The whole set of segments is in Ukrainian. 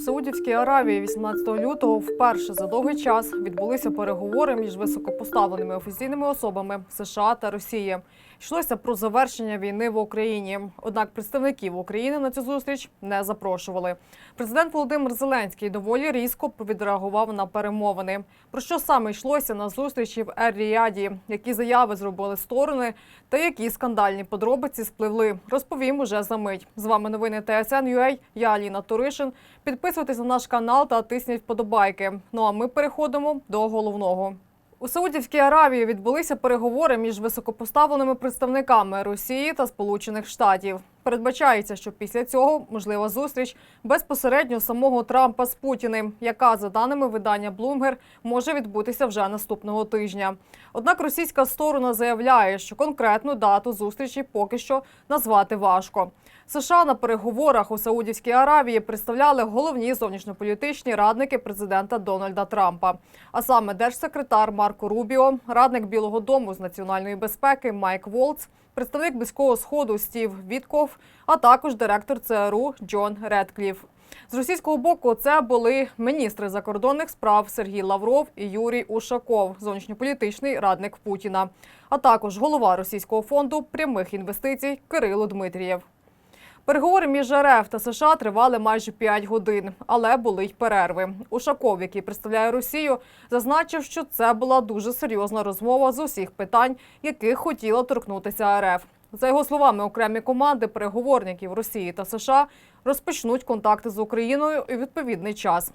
Саудівській Аравії 18 лютого вперше за довгий час відбулися переговори між високопоставленими офіційними особами США та Росії. Йшлося про завершення війни в Україні. Однак представників України на цю зустріч не запрошували. Президент Володимир Зеленський доволі різко відреагував на перемовини. Про що саме йшлося на зустрічі в Ер-Ріаді, які заяви зробили сторони, та які скандальні подробиці спливли. Розповім уже за мить. З вами новини ТСН.UA, Я Аліна Туришин. Підписуйтесь на наш канал та тисніть вподобайки. Ну а ми переходимо до головного. У Саудівській Аравії відбулися переговори між високопоставленими представниками Росії та Сполучених Штатів. Передбачається, що після цього можлива зустріч безпосередньо самого Трампа з Путіним, яка, за даними видання Bloomberg, може відбутися вже наступного тижня. Однак російська сторона заявляє, що конкретну дату зустрічі поки що назвати важко. США на переговорах у Саудівській Аравії представляли головні зовнішньополітичні радники президента Дональда Трампа, а саме держсекретар Марко Рубіо, радник Білого Дому з національної безпеки Майк Волц, представник близького сходу Стів Вітков, а також директор ЦРУ Джон Редкліф. З російського боку це були міністри закордонних справ Сергій Лавров і Юрій Ушаков, зовнішньополітичний радник Путіна, а також голова російського фонду прямих інвестицій Кирило Дмитрієв. Переговори між РФ та США тривали майже 5 годин, але були й перерви. Ушаков, який представляє Росію, зазначив, що це була дуже серйозна розмова з усіх питань, яких хотіла торкнутися РФ. За його словами, окремі команди переговорників Росії та США розпочнуть контакти з Україною у відповідний час.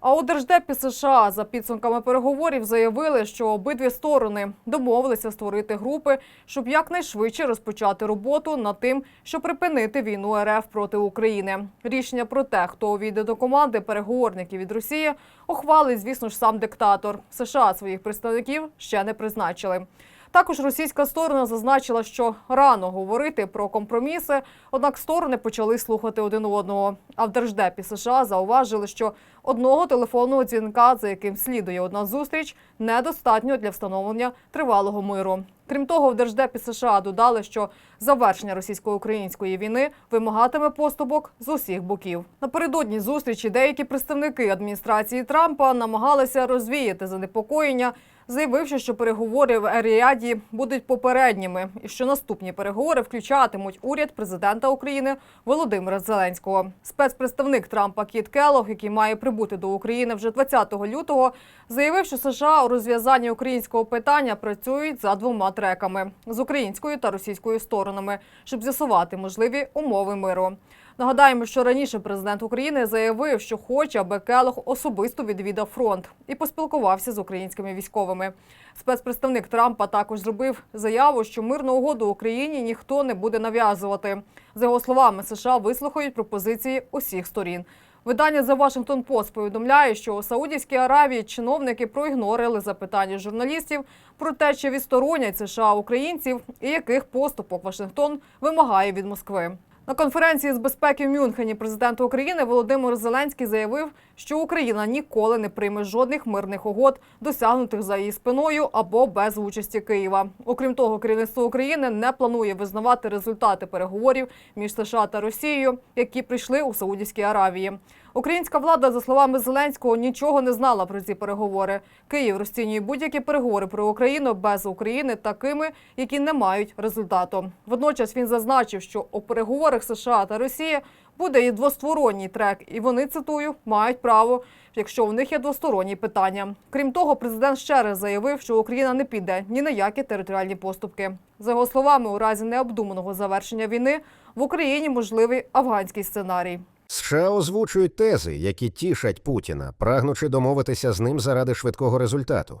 А у держдепі США за підсумками переговорів заявили, що обидві сторони домовилися створити групи, щоб якнайшвидше розпочати роботу над тим, щоб припинити війну РФ проти України. Рішення про те, хто увійде до команди переговорників від Росії, ухвалить, звісно ж, сам диктатор. США своїх представників ще не призначили. Також російська сторона зазначила, що рано говорити про компроміси, однак сторони почали слухати один одного. А в держдепі США зауважили, що одного телефонного дзвінка, за яким слідує одна зустріч, недостатньо для встановлення тривалого миру. Крім того, в держдепі США додали, що завершення російсько-української війни вимагатиме поступок з усіх боків. Напередодні зустрічі деякі представники адміністрації Трампа намагалися розвіяти занепокоєння заявивши, що переговори в Еріаді будуть попередніми, і що наступні переговори включатимуть уряд президента України Володимира Зеленського. Спецпредставник Трампа Кіт Келлог, який має прибути до України вже 20 лютого, заявив, що США у розв'язанні українського питання працюють за двома треками з українською та російською сторонами, щоб з'ясувати можливі умови миру. Нагадаємо, що раніше президент України заявив, що хоче, аби Келох особисто відвідав фронт і поспілкувався з українськими військовими. Спецпредставник Трампа також зробив заяву, що мирну угоду Україні ніхто не буде нав'язувати. За його словами, США вислухають пропозиції усіх сторін. Видання The Washington Post повідомляє, що у Саудівській Аравії чиновники проігнорили запитання журналістів про те, чи відсторонять США українців і яких поступок Вашингтон вимагає від Москви. На конференції з безпеки в Мюнхені президент України Володимир Зеленський заявив, що Україна ніколи не прийме жодних мирних угод, досягнутих за її спиною або без участі Києва. Окрім того, керівництво України не планує визнавати результати переговорів між США та Росією, які прийшли у Саудівській Аравії. Українська влада, за словами Зеленського, нічого не знала про ці переговори. Київ розцінює будь-які переговори про Україну без України такими, які не мають результату. Водночас він зазначив, що у переговорах США та Росії буде і двосторонній трек, і вони цитую мають право, якщо у них є двосторонні питання. Крім того, президент ще раз заявив, що Україна не піде ні на які територіальні поступки. За його словами, у разі необдуманого завершення війни в Україні можливий афганський сценарій. США озвучують тези, які тішать Путіна, прагнучи домовитися з ним заради швидкого результату.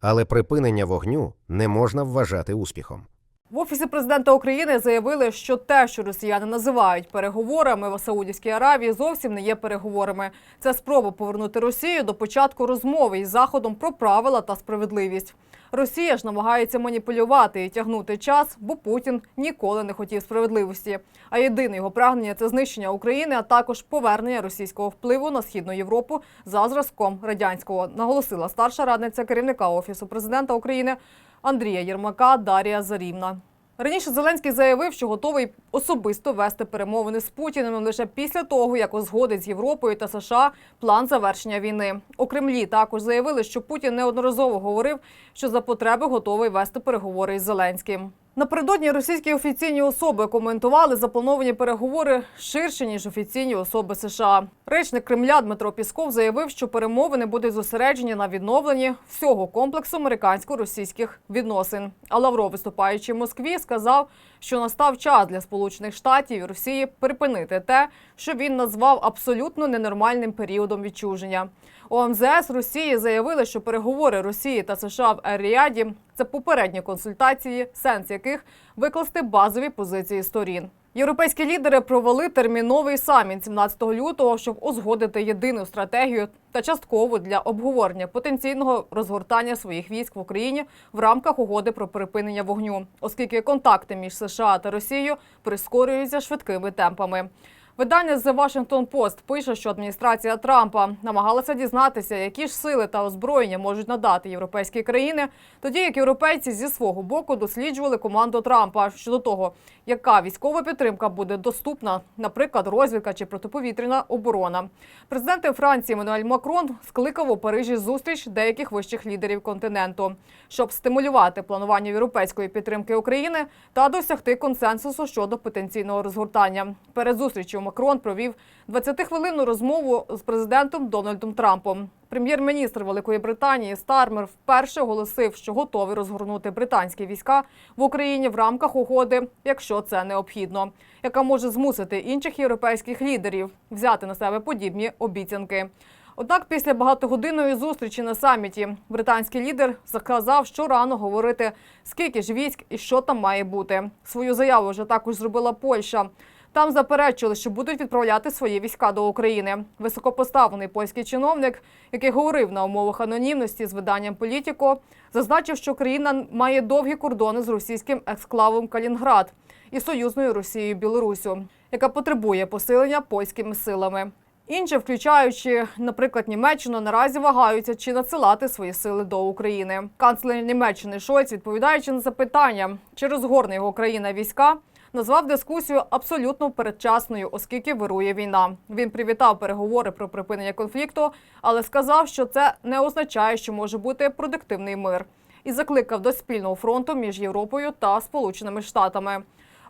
Але припинення вогню не можна вважати успіхом. В офісі президента України заявили, що те, що росіяни називають переговорами в Саудівській Аравії, зовсім не є переговорами. Це спроба повернути Росію до початку розмови із заходом про правила та справедливість. Росія ж намагається маніпулювати і тягнути час, бо Путін ніколи не хотів справедливості. А єдине його прагнення це знищення України, а також повернення російського впливу на східну Європу за зразком радянського, наголосила старша радниця керівника офісу президента України Андрія Єрмака Дарія Зарівна. Раніше Зеленський заявив, що готовий особисто вести перемовини з Путіним лише після того, як узгодить з Європою та США план завершення війни. У Кремлі також заявили, що Путін неодноразово говорив, що за потреби готовий вести переговори із Зеленським. Напередодні російські офіційні особи коментували заплановані переговори ширше ніж офіційні особи США. Речник Кремля Дмитро Пісков заявив, що перемовини будуть зосереджені на відновленні всього комплексу американсько-російських відносин. А Лавров, виступаючи в Москві, сказав, що настав час для Сполучених Штатів і Росії припинити те, що він назвав абсолютно ненормальним періодом відчуження. У МЗС Росії заявили, що переговори Росії та США в Ер-Ріаді – це попередні консультації, сенс яких викласти базові позиції сторін. Європейські лідери провели терміновий саміт 17 лютого, щоб узгодити єдину стратегію та частково для обговорення потенційного розгортання своїх військ в Україні в рамках угоди про припинення вогню, оскільки контакти між США та Росією прискорюються швидкими темпами. Видання The Washington Post пише, що адміністрація Трампа намагалася дізнатися, які ж сили та озброєння можуть надати європейські країни, тоді як європейці зі свого боку досліджували команду Трампа щодо того, яка військова підтримка буде доступна, наприклад, розвідка чи протиповітряна оборона. Президент Франції Еммануель Макрон скликав у Парижі зустріч деяких вищих лідерів континенту, щоб стимулювати планування європейської підтримки України та досягти консенсусу щодо потенційного розгортання. Перед зустрічю Макрон провів 20-хвилинну розмову з президентом Дональдом Трампом. Прем'єр-міністр Великої Британії Стармер вперше оголосив, що готовий розгорнути британські війська в Україні в рамках угоди, якщо це необхідно, яка може змусити інших європейських лідерів взяти на себе подібні обіцянки. Однак після багатогодинної зустрічі на саміті британський лідер сказав, що рано говорити, скільки ж військ і що там має бути. Свою заяву вже також зробила Польща. Там заперечили, що будуть відправляти свої війська до України. Високопоставлений польський чиновник, який говорив на умовах анонімності з виданням Політіко, зазначив, що країна має довгі кордони з російським ексклавом Калінград і союзною Росією Білорусю, яка потребує посилення польськими силами. Інші, включаючи, наприклад, Німеччину, наразі вагаються чи надсилати свої сили до України. Канцлер Німеччини Шойц, відповідаючи на запитання, чи розгорне його країна війська, назвав дискусію абсолютно передчасною, оскільки вирує війна. Він привітав переговори про припинення конфлікту, але сказав, що це не означає, що може бути продуктивний мир, і закликав до спільного фронту між Європою та Сполученими Штатами.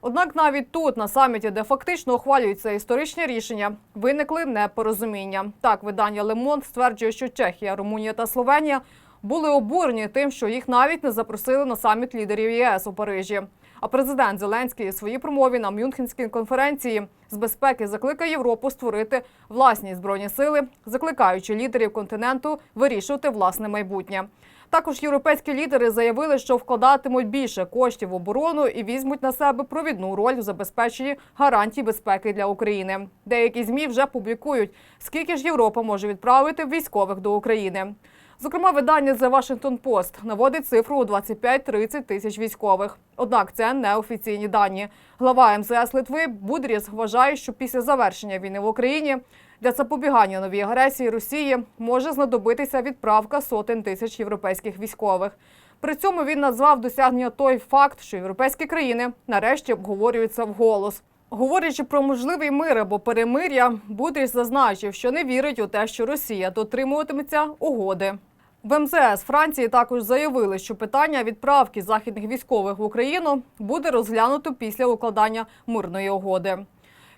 Однак навіть тут, на саміті, де фактично ухвалюються історичні рішення, виникли непорозуміння. Так, видання Лемон стверджує, що Чехія, Румунія та Словенія були обурені тим, що їх навіть не запросили на саміт лідерів ЄС у Парижі. А президент Зеленський у своїй промові на Мюнхенській конференції з безпеки закликає Європу створити власні збройні сили, закликаючи лідерів континенту вирішувати власне майбутнє. Також європейські лідери заявили, що вкладатимуть більше коштів в оборону і візьмуть на себе провідну роль у забезпеченні гарантій безпеки для України. Деякі змі вже публікують, скільки ж Європа може відправити військових до України. Зокрема, видання The Washington Post наводить цифру у 25-30 тисяч військових. Однак це не офіційні дані. Глава МЗС Литви Будріс вважає, що після завершення війни в Україні для запобігання новій агресії Росії може знадобитися відправка сотень тисяч європейських військових. При цьому він назвав досягнення той факт, що європейські країни нарешті обговорюються вголос. Говорячи про можливий мир або перемир'я, Будріс зазначив, що не вірить у те, що Росія дотримуватиметься угоди. В МЗС Франції також заявили, що питання відправки західних військових в Україну буде розглянуто після укладання мирної угоди.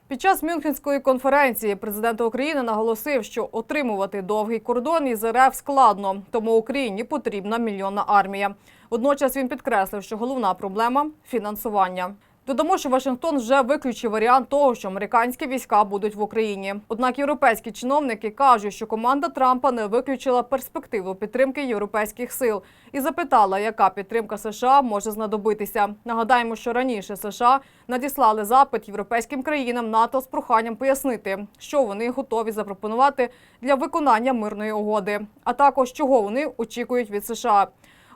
Під час Мюнхенської конференції президент України наголосив, що отримувати довгий кордон із РФ складно, тому Україні потрібна мільйонна армія. Водночас він підкреслив, що головна проблема фінансування. Додамо, що Вашингтон вже виключив варіант того, що американські війська будуть в Україні. Однак європейські чиновники кажуть, що команда Трампа не виключила перспективу підтримки європейських сил і запитала, яка підтримка США може знадобитися. Нагадаємо, що раніше США надіслали запит європейським країнам НАТО з проханням пояснити, що вони готові запропонувати для виконання мирної угоди, а також чого вони очікують від США.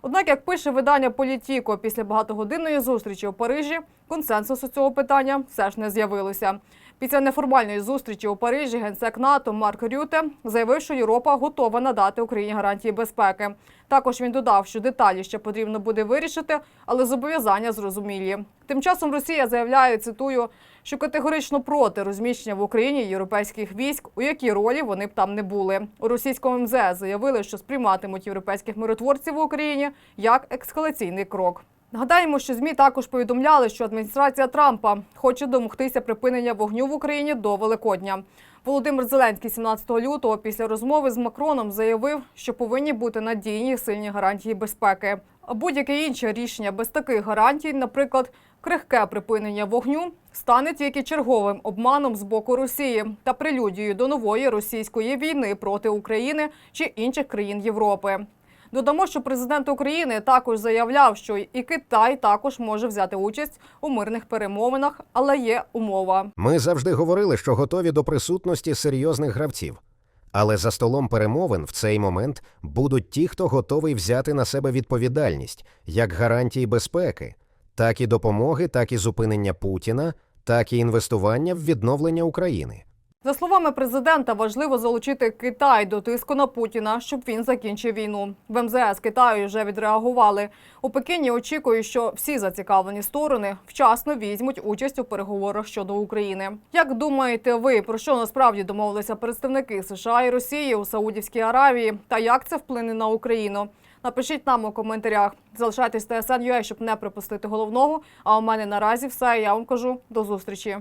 Однак, як пише видання Політіко, після багатогодинної зустрічі у Парижі консенсусу цього питання все ж не з'явилося. Після неформальної зустрічі у Парижі генсек НАТО Марк Рюте заявив, що Європа готова надати Україні гарантії безпеки. Також він додав, що деталі ще потрібно буде вирішити, але зобов'язання зрозумілі. Тим часом Росія заявляє, цитую, що категорично проти розміщення в Україні європейських військ, у якій ролі вони б там не були. У російському МЗС заявили, що сприйматимуть європейських миротворців в Україні як ескалаційний крок. Нагадаємо, що змі також повідомляли, що адміністрація Трампа хоче домогтися припинення вогню в Україні до Великодня. Володимир Зеленський 17 лютого після розмови з Макроном заявив, що повинні бути надійні сильні гарантії безпеки. А будь-яке інше рішення без таких гарантій, наприклад, крихке припинення вогню, стане тільки черговим обманом з боку Росії та прелюдією до нової російської війни проти України чи інших країн Європи. Додамо, що президент України також заявляв, що і Китай також може взяти участь у мирних перемовинах, але є умова. Ми завжди говорили, що готові до присутності серйозних гравців. Але за столом перемовин в цей момент будуть ті, хто готовий взяти на себе відповідальність як гарантії безпеки, так і допомоги, так і зупинення Путіна, так і інвестування в відновлення України. За словами президента, важливо залучити Китай до тиску на Путіна, щоб він закінчив війну. В МЗС Китаю вже відреагували. У Пекіні очікують, що всі зацікавлені сторони вчасно візьмуть участь у переговорах щодо України. Як думаєте ви про що насправді домовилися представники США і Росії у Саудівській Аравії? Та як це вплине на Україну? Напишіть нам у коментарях. Залишайтесь ТСН.UA, щоб не пропустити головного. А у мене наразі все. Я вам кажу до зустрічі.